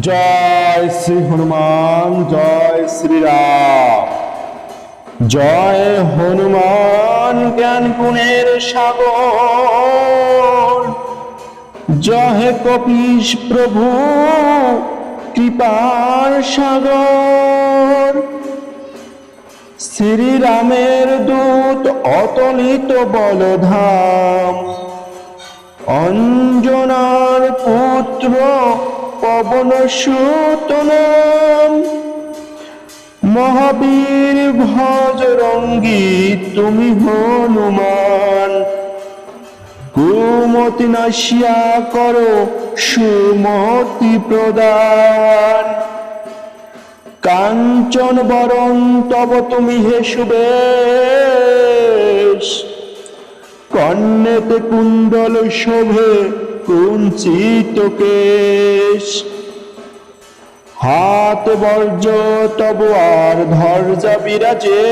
জয় শ্রী হনুমান, জয় শ্রীরাম জয় হনুমান জ্ঞান গুণের সাগর। জয় কপিস প্রভু, কৃপার সাগর। শ্রীরামের দূত অতলিত বলধাম। অঞ্জনার পুত্র পবন সুতনাম মহাবীর ভজ রঙ্গী তুমি হনুমান। কুমতি নাশিয়া করো সুমতি প্রদান। কাঞ্চন বরণ, তব তুমি হে সুবেশ। কন্যেতে কুণ্ডল শোভে কুঞ্চিত কেশ। হাত বর্জ তব আর ধর্জা বিরাজে।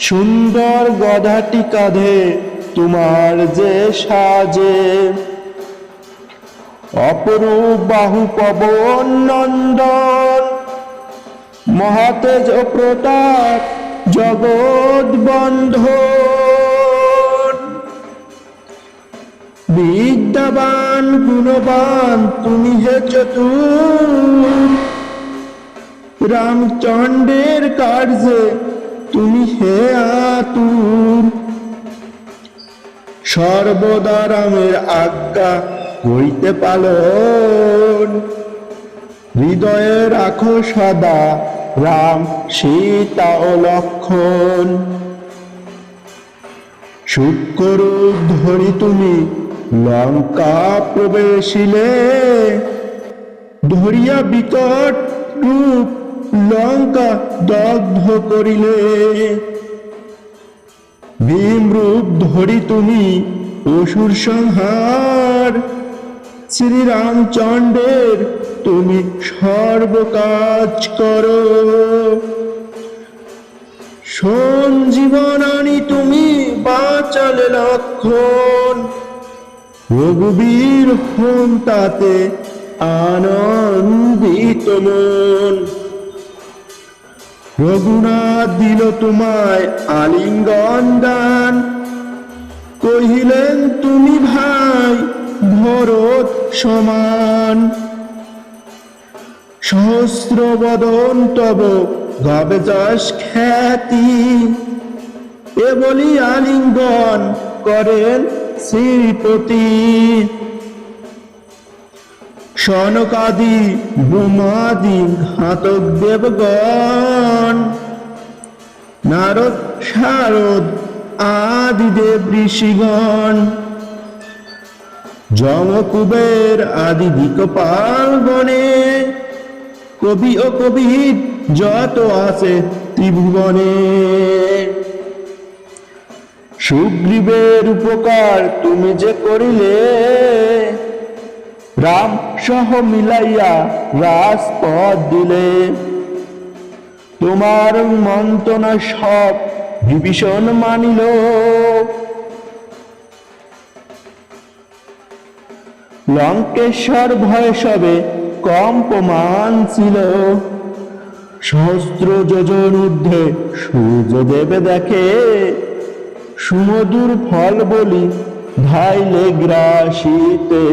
সুন্দর গধাটি কাঁধে, তোমার যে সাজে। অপরূপ বাহু পবন নন্দন, মহাতেজ প্রতাপ, জগৎ বন্ধন। বিদ্যাবান, গুণবান, তুমি হে চতুর। রামচন্দ্রের কার্যে তুমি হে আতুর। সর্বদা রামের আজ্ঞা করিতে পালন। হৃদয়ে রাখো সদা রাম, সীতা ও লক্ষণ। শুক্ররূপ ধরি তুমি লঙ্কা প্রবেশিলে ধরিয়া বিকট রূপ লঙ্কা দগ্ধ করিলে। ভীম রূপ ধরি তুমি অসুর সংহার, শ্রীরামচন্দ্রের তুমি সর্বকাজ করো। সঞ্জীবনানি তুমি বাঁচালে লক্ষণ রঘুবীর হন তাতে আনন্দিত মন। রঘুনাথ দিল তোমায় আলিঙ্গন দান। কহিলেন, তুমি ভাই ভরত সমান। সহস্র বদন তব গাবে যশ খ্যাতি। এ বলি আলিঙ্গন করেন শ্রীপতি। সনকাদি ব্রহ্মাদি ঘাতক দেবগণ নারদ, শারদ আদি দেব ঋষিগণ, যমকুবের আদি দিকপাল গণে কবি ও কবির যত আছে ত্রিভুবনে। সুগ্রীবের উপকার তুমি যে করিলে, রাম সহ মিলাইয়া রাজপথ দিলে। তোমার মন্ত্রণা সব বিভীষণ মানিল। লঙ্কেশ্বর ভয় সবে কম্পমান ছিল। সহস্র যোজন ঊর্ধ্বে সূর্য দেবে দেখে সুমধুর ফল বলি ধাইলে গ্রাসিতে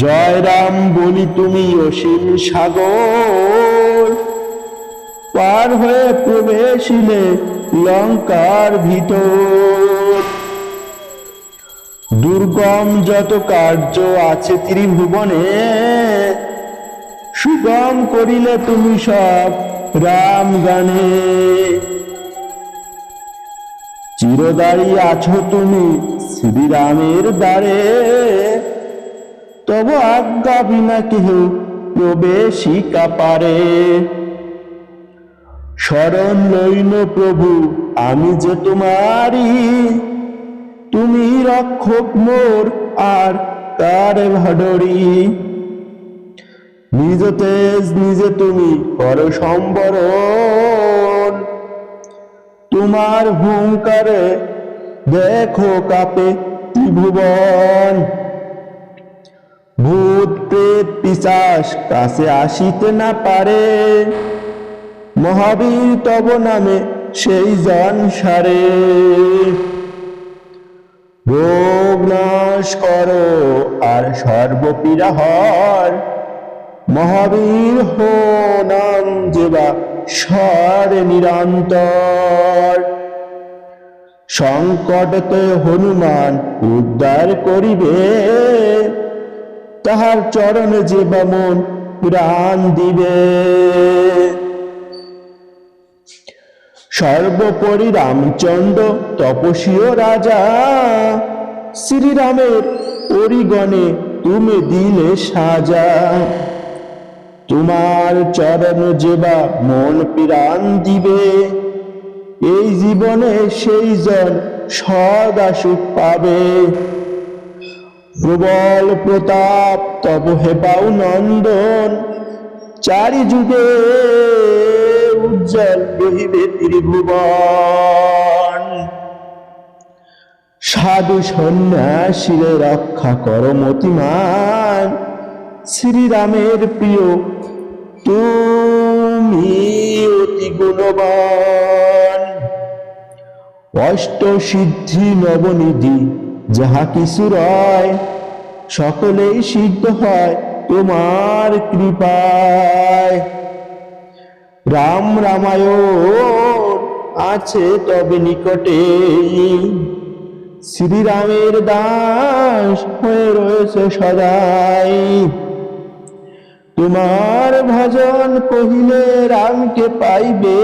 জয় রাম বলি, তুমি অসীম সাগর। পার হয়ে প্রবেশিলে লঙ্কার ভিতর। দুর্গম যত কার্য আছে ত্রিভুবনে, সুগম করিলে তুমি সব রাম গানে। চিরদারি আছো তুমি শ্রীরামের দ্বারে। তব আজ্ঞা বিনা কেহ প্রবেশিকা পারে। শরণ লইন প্রভু, আমি যে তোমারি তুমি রক্ষক মোর, আর কার ভাডরি? নিজ তেজ, নিজে তুমি কর সম্বরণ। তোমার হুঙ্কারে দেখো কাপে ত্রিভুবন। ভূত, প্রেত পিশাচ কাছে আসিতে না পারে। মহাবীর তব নামে সেই জন সারে। রোগ নাশ করো আর সর্বপীড়া হর। মহাবীর হো নাম যেবা স্বর নিরন্তর। সংকটতে হনুমান উদ্ধার করিবে। তাহার চরণে যে বামন প্রাণ দিবে। সর্বোপরি রামচন্দ্র তপসীয় রাজা, শ্রীরামের পরিগণে তুমি দিলে সাজা। তোমার চরণ যেবা মন প্রাণ দিবে। এই জীবনে সেই জন সদা সুখ পাবে। প্রবল প্রতাপ, তব হেপাও নন্দন চারি যুগে উজ্জ্বল রহিবে ত্রিভুবন। সাধু সন্ন্যাসীরে রক্ষা কর মতিমান, শ্রীরামের প্রিয়, তুমি অতি গুণবান। অষ্ট সিদ্ধি নবনিধি, যাহা কিছু রয়, সকলেই সিদ্ধ হয় তোমার কৃপায়। রাম রামায়ণ আছে তবে নিকটে শ্রীরামের দাস হয়ে রয়েছে সদাই। তোমার ভজন কহিলে রামকে পাইবে।